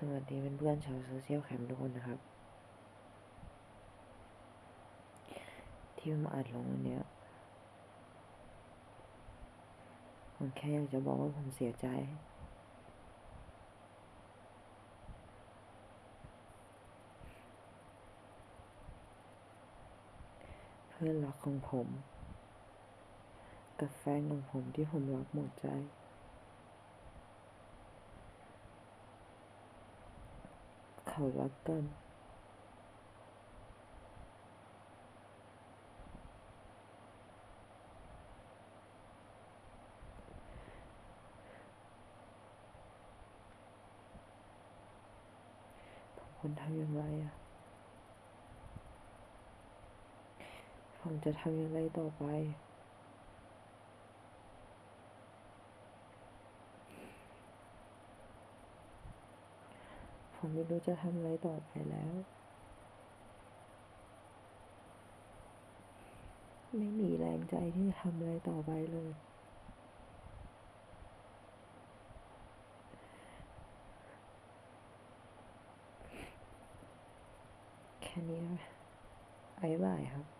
สวัสดีเพื่อนๆชาวโซเชียลแคมทุกคนนะครับ ที่มาอัดลงวันนี้ผมแค่อยากจะบอกว่าผมเสียใจ เพื่อนรักของผม กับแฟนของผมที่ผมรักหมดใจ เขารักกันผมควรทำอย่างไรอะ ผมจะทำอย่างไรต่อไป ผมไม่รู้จะทำอะไรต่อไปแล้ว ไม่มีแรงใจที่จะทำอะไรต่อไปเลย แค่นี้นะบ๊ายบายครับ